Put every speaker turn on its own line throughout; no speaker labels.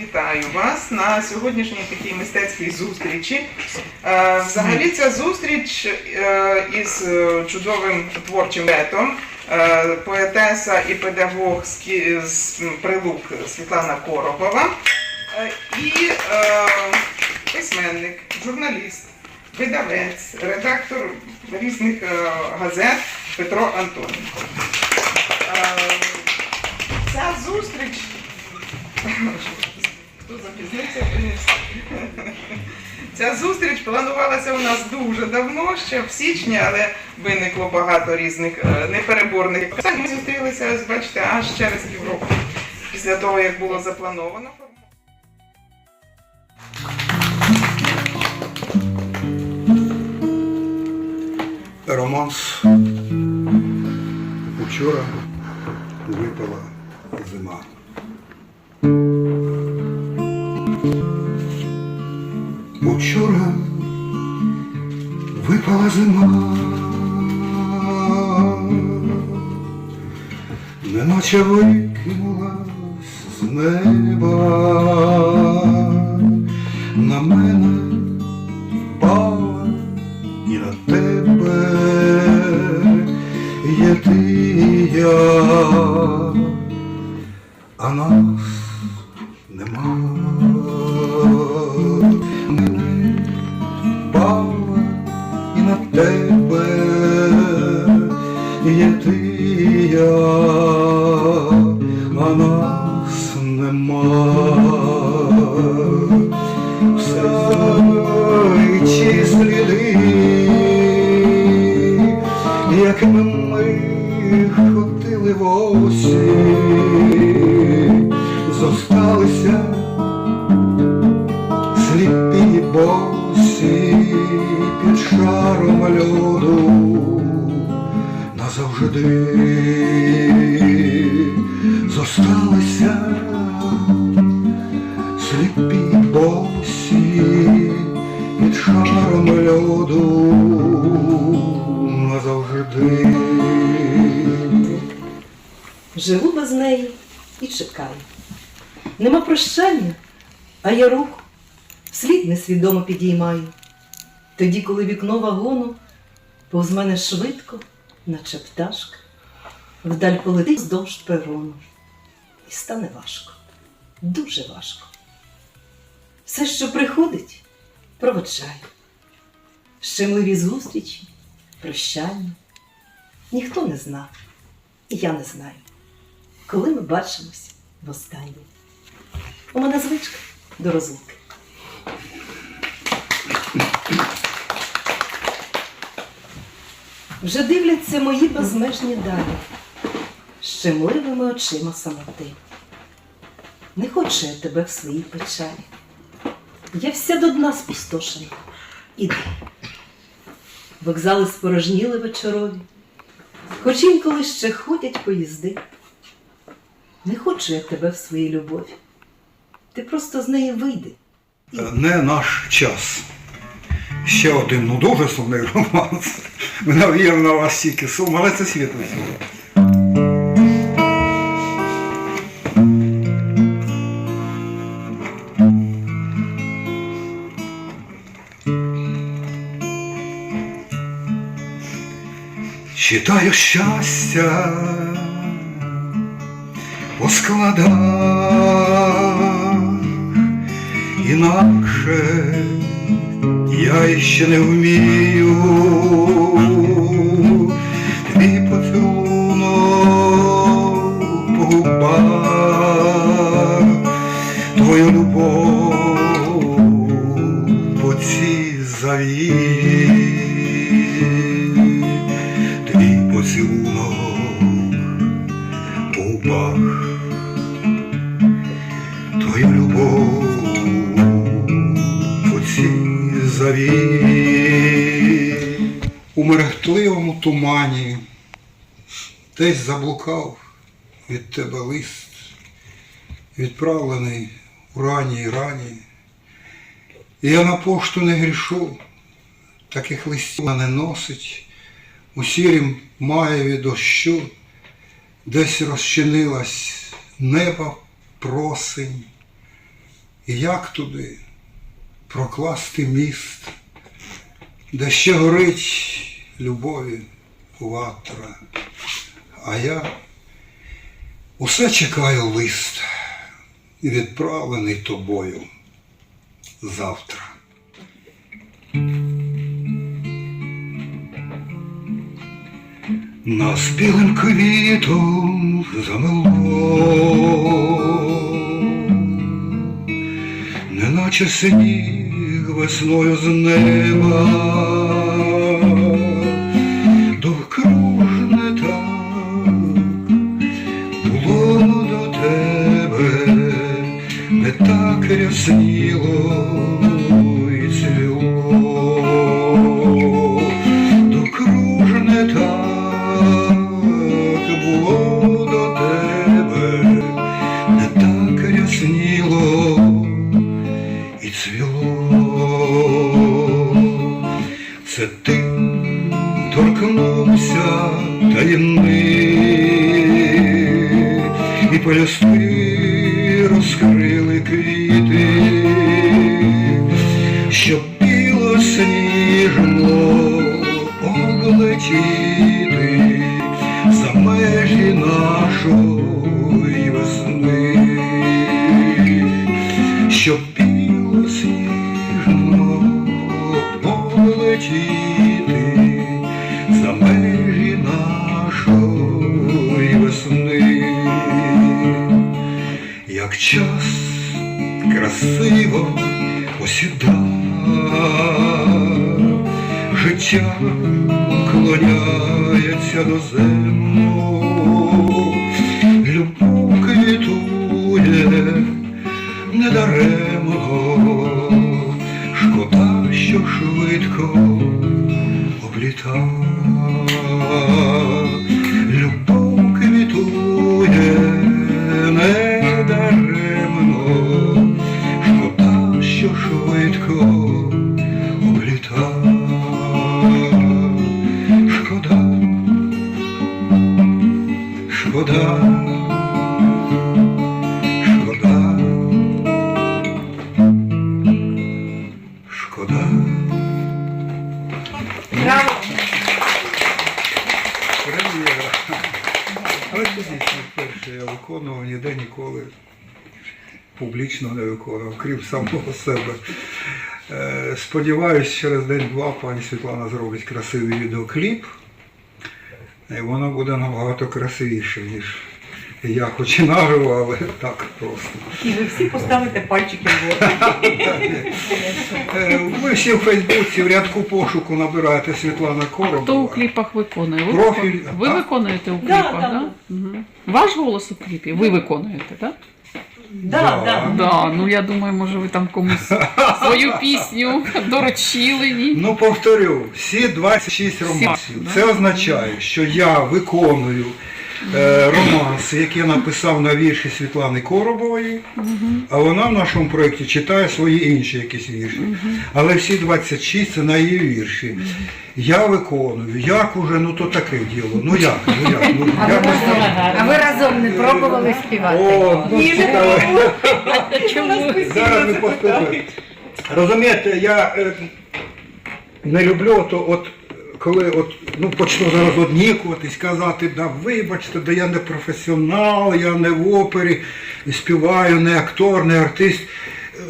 Вітаю вас на сьогоднішній такій мистецькій зустрічі. Е, взагалі, ця зустріч е, із е, чудовим творчим летом поетеса і педагог з Прилук Світлана Корохова е, і е, письменник, журналіст, видавець, редактор різних е, газет Петро Антоненко. Е, Ця зустріч Запізнився. Ця зустріч планувалася у нас дуже давно, ще в січні, але виникло багато різних е, непереборних. Ми зустрілися, ось бачите, аж через півроку після того, як було заплановано.
Романс. Учора випала зима. Учора випала зима, неначе викинулась з неба, на мене впала і на тебе. Є ти і я, Ці сліди, якими ми ходили в осінь, зосталися сліпі босі під шаром льоду назавжди. Зосталися
Живу без неї і чекаю. Нема прощання, а я рух слід несвідомо підіймаю. Тоді, коли вікно вагону повз мене швидко, наче пташка, вдаль полетить вздовж перону. І стане важко, дуже важко. Все, що приходить, проводжаю. Щемливі зустрічі, прощання. Ніхто не знав, і я не знаю коли ми бачимось востаннє. У мене звичка до розлуки. Вже дивляться мої безмежні далі, щемливими очима самоти. Не хочу я тебе в своїй печалі. Я вся до дна спустошена. Іди. Вокзали спорожніли вечорові, хоч інколи ще ходять поїзди. Не хочу я тебе в своїй любові. Ти просто з неї вийди.
Не наш час. Ще один ну дуже сумний романс. Навіємо на вас стільки сум, але це світло. Читаю щастя по складах, інакше я ще не вмію мерехтливому тумані. Десь заблукав від тебе лист, відправлений у ранній рані. І я на пошту не грішу, таких листів вона не носить, у сірім маєві дощу, десь розчинилась неба просень, І як туди прокласти міст, де ще горить любові ватра, а я усе чекаю лист, відправлений тобою завтра. Нас білим квітом замело, неначе сніг весною з неба, так клоняється до вперше я виконував, ніде ніколи публічно не виконував, крім самого себе. Е, Сподіваюсь, через день-два пані Світлана зробить красивий відеокліп. І воно буде набагато красивіше, ніж я хоч і наживо, але так просто.
І ви всі поставите пальчики вгору.
Е, Ви всі в Фейсбуці в рядку пошуку набираєте Світлана Коробова.
Хто у кліпах виконує? Ви,
Профіль,
ви виконуєте у
Да,
кліпах,
да.
так? Угу. Ваш голос у кліпі? Ви виконуєте, так?
Да, да.
Да, ну я думаю, може ви там комусь свою пісню доручили. Ні?
Ну, повторю, всі 26 романсів.
да?
Це означає, що я виконую е, романси, які я написав на вірші Світлани Коробової, а вона в нашому проєкті читає свої інші якісь вірші. Але всі 26 це на її вірші. Я виконую, як уже, ну то таке діло. Ну як? Ну як? Ну, якось там.
А ви разом не пробували співати?
О,
Ні, не
цікаво.
Чому?
Зараз ми поступимо. Розумієте, я е, не люблю, то от коли от, ну, почну зараз однікуватись, казати, да вибачте, да я не професіонал, я не в опері, співаю, не актор, не артист.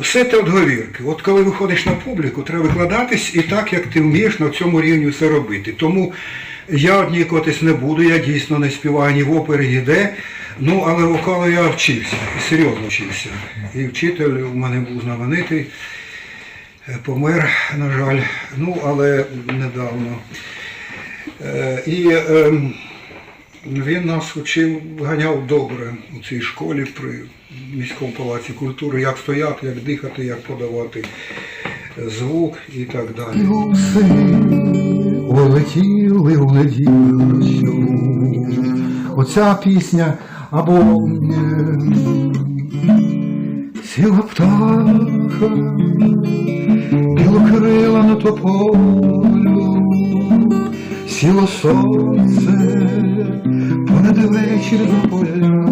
Все це отговірки. От коли виходиш на публіку, треба викладатись і так, як ти вмієш на цьому рівні все робити. Тому я однікуватись не буду, я дійсно не співаю ні в опері, ніде. Ну, але вокалу я вчився, серйозно вчився. І вчитель у мене був знаменитий, помер, на жаль, ну, але недавно. Е, І ем, він нас вчив, ганяв добре у цій школі при міському палаці культури, як стояти, як дихати, як подавати е, звук і так далі. Гуси улетіли неділю. Оця пісня або е, сіла птаха, білокрила на тополю, сіло сонце понад вечір за поля,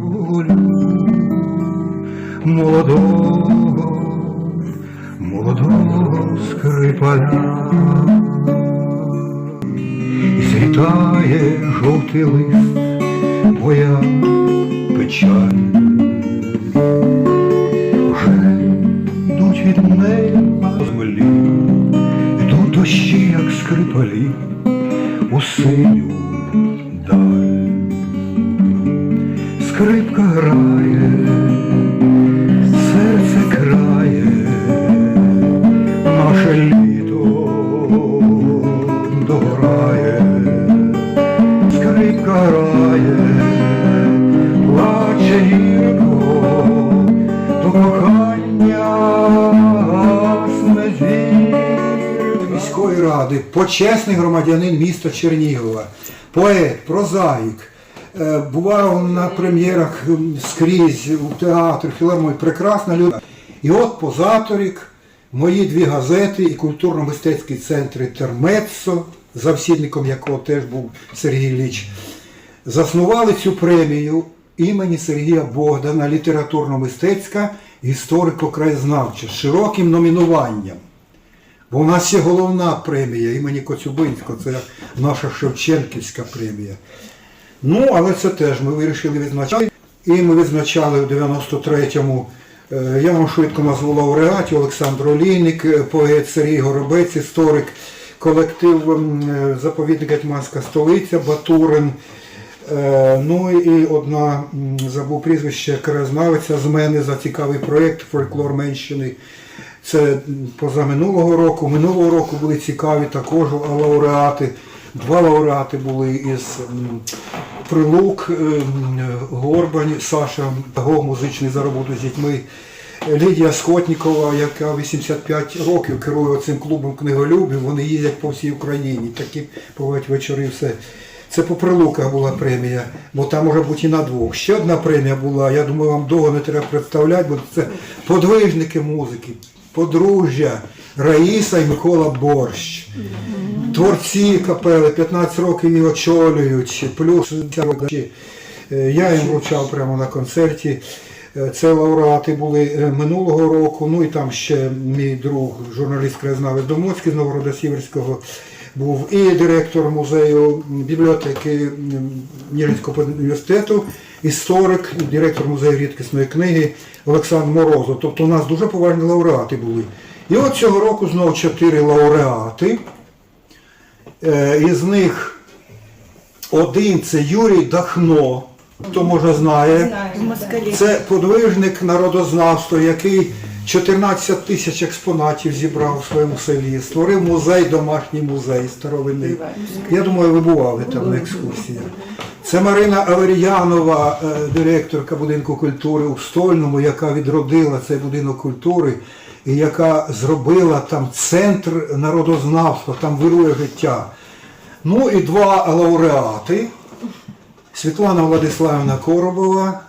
волю молодого, молодого скрипаля. І зрітає жовтий лист, моя печаль. Вже йдуть від неба землі, йдуть дощі, як скрипалі, у синю ради, почесний громадянин міста Чернігова, поет, прозаїк, е, бував на прем'єрах скрізь у театрі, філармонії, прекрасна людина. І от позаторік мої дві газети і культурно-мистецький центр Термецо, завсідником якого теж був Сергій Ліч, заснували цю премію імені Сергія Богдана, літературно-мистецька, історико-краєзнавча з широким номінуванням. Бо у нас є головна премія імені Коцюбинського, це наша Шевченківська премія. Ну, але це теж ми вирішили відзначати. І ми відзначали в 93-му, е, я вам швидко назву лауреатів, Олександр Олійник, е, поет Сергій Горобець, історик, колектив м, е, заповідник Гетьманська столиця, Батурин. Ну і одна, забув прізвище, краєзнавиця з мене за цікавий проєкт Фольклор Менщини. Це позаминулого року. Минулого року були цікаві також лауреати. Два лауреати були із Прилук, е, Горбань, Саша Го, музичний за роботу з дітьми. Лідія Скотнікова, яка 85 років керує цим клубом книголюбів, вони їздять по всій Україні. Такі бувають вечори все. Це по прилуках була премія, бо там може бути і на двох. Ще одна премія була, я думаю, вам довго не треба представляти, бо це подвижники музики, подружжя Раїса і Микола Борщ. Творці капели 15 років її очолюють, плюс е, я їм вручав прямо на концерті. Е, Це лауреати були е, минулого року. Ну і там ще мій друг, журналіст краєзнавець Домоцький з Новгорода Сіверського був і директор музею бібліотеки м, Ніжинського університету, історик, директор музею рідкісної книги Олександр Морозов. Тобто у нас дуже поважні лауреати були. І от цього року знову чотири лауреати. Е, Із них один це Юрій Дахно, хто може знає. Це подвижник народознавства, який 14 тисяч експонатів зібрав у своєму селі, створив музей, домашній музей старовинний. Я думаю, ви бували там на екскурсіях. Це Марина Аверіянова, е, директорка будинку культури у Стольному, яка відродила цей будинок культури і яка зробила там центр народознавства, там вирує життя. Ну і два лауреати. Світлана Владиславівна Коробова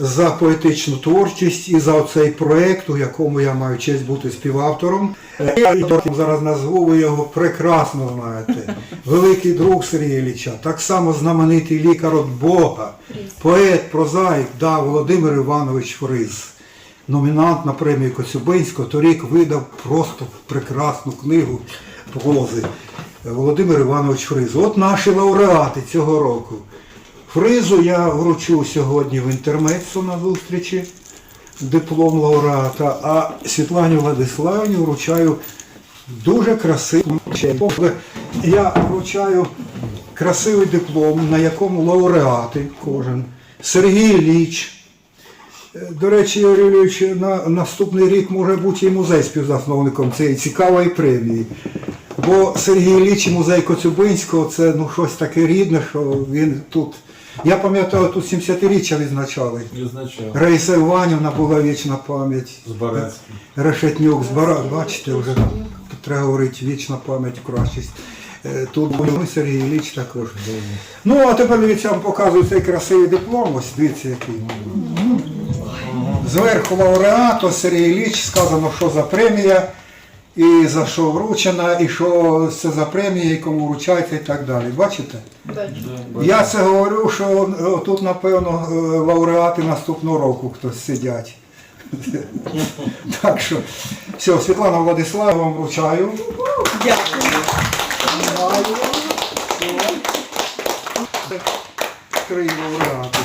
за поетичну творчість і за цей проєкт, у якому я маю честь бути співавтором. Е, Я зараз назву, ви його прекрасно знаєте. Великий друг Сергія Ілліча, так само знаменитий лікар від Бога, поет, прозаїк, да, Володимир Іванович Фриз. Номінант на премію Коцюбинського торік видав просто прекрасну книгу прози. Володимир Іванович Фриз. От наші лауреати цього року. Фризу я вручу сьогодні в інтермецу на зустрічі диплом лауреата, а Світлані Владиславівні вручаю дуже красивий. Я вручаю красивий диплом, на якому лауреати кожен. Сергій Ліч. До речі, Юрій Юрійович, на наступний рік може бути і музей співзасновником цієї цікавої премії. Бо Сергій Ліч і музей Коцюбинського це ну, щось таке рідне, що він тут. Я пам'ятаю, тут 70-річчя відзначали.
Відзначав.
Раїса Іванівна була вічна пам'ять.
З Барецьким.
Решетнюк з Бара, бачите, вже треба говорити вічна пам'ять кращість. Е, Тут був Сергій Ліч також. Ну, а тепер дивіться, я вам показую цей красивий диплом. Ось дивіться який. Зверху лауреату Сергій Ліч сказано, що за премія. І за що вручена, і що це за премія, і кому вручається і так далі. Бачите? Я це говорю, що е, тут, напевно, е, лауреати наступного року хтось сидять. Так що, все, Світлана Владислава, вам вручаю.
Дякую.
Три лауреати.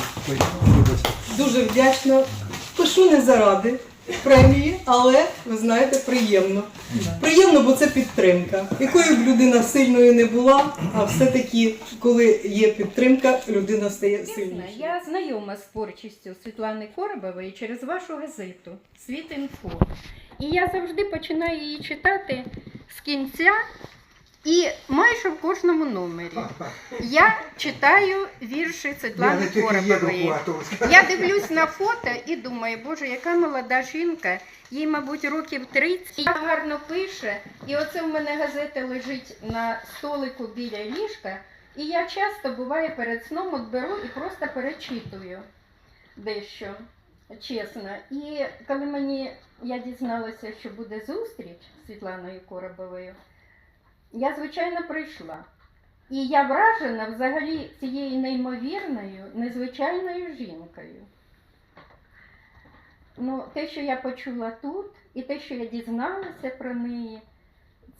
Дуже вдячна. Пишу не заради премії, але ви знаєте, приємно. Приємно, бо це підтримка. Якою б людина сильною не була, а все-таки, коли є підтримка, людина стає сильнішою.
я знайома з творчістю Світлани Коробової через вашу газету Світінфо. І я завжди починаю її читати з кінця і майже в кожному номері. Я читаю вірші Світлани Коробової. Я дивлюсь на фото і думаю, боже, яка молода жінка, їй, мабуть, років 30, і гарно пише. І оце в мене газета лежить на столику біля ліжка. І я часто буває перед сном от беру і просто перечитую дещо, чесно. І коли мені я дізналася, що буде зустріч з Світланою Коробовою, я звичайно прийшла. І я вражена взагалі цією неймовірною, незвичайною жінкою. Ну, те, що я почула тут, і те, що я дізналася про неї,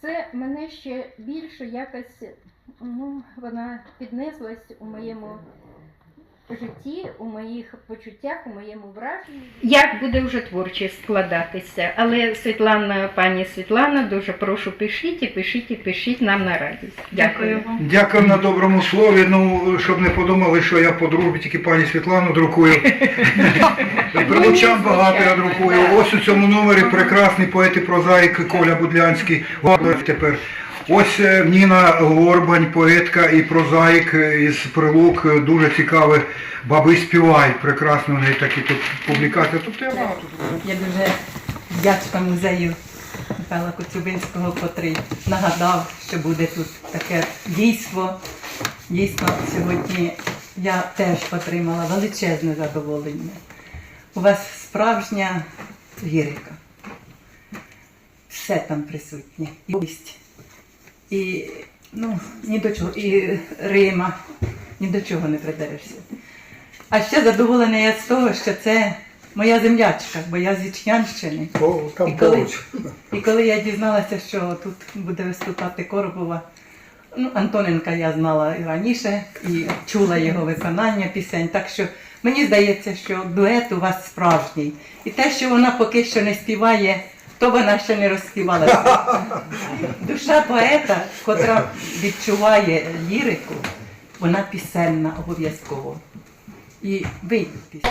це мене ще більше якось, ну, вона піднеслась у моєму житті, у моїх почуттях, у моєму враженні. Як буде вже творчість складатися? Але Світлана, пані Світлана, дуже прошу, пишіть і пишіть і пишіть нам на радість. Дякую. вам.
Дякую на доброму слові. Ну, щоб не подумали, що я по дружбі тільки пані Світлану друкую. Прилучан багато я друкую. Ось у цьому номері прекрасний поет і прозаїк Коля Будлянський. Тепер. Ось е, Ніна Горбань, поетка і прозаїк е, із Прилук. Е, Дуже цікаве. Баби співають. Прекрасно у неї такі тут публікації. Тобто я багато.
Я дуже вдячна музею Михайла Коцюбинського, котрий нагадав, що буде тут таке дійство. Дійсно, сьогодні я теж отримала величезне задоволення. У вас справжня лірика. Все там присутнє. І ну, ні до чого, і Рима, ні до чого не придерешся. А ще задоволена я з того, що це моя землячка, бо я з Ічнянщини.
О, там
І коли- І коли я дізналася, що тут буде виступати Коробова, ну, Антоненка я знала і раніше, і чула його виконання пісень. Так що мені здається, що дует у вас справжній. І те, що вона поки що не співає, то вона ще не розспівалася. Душа поета, котра відчуває лірику, вона пісенна обов'язково. І пісні.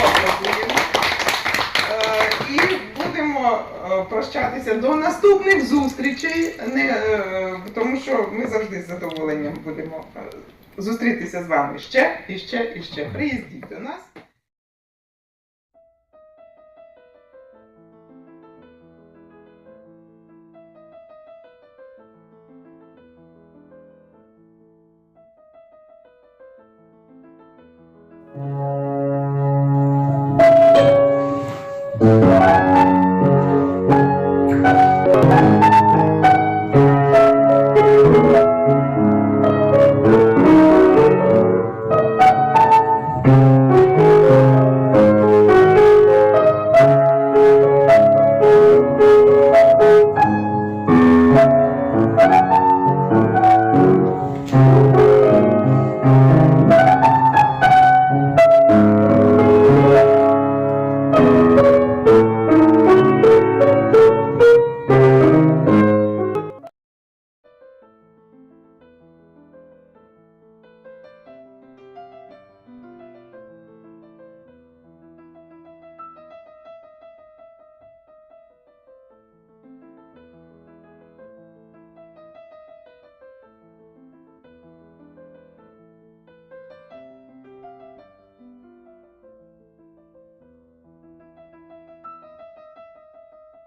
Е, І будемо е, прощатися до наступних зустрічей, не, е, тому що ми завжди з задоволенням будемо зустрітися з вами ще і ще і ще. Приїздіть до нас.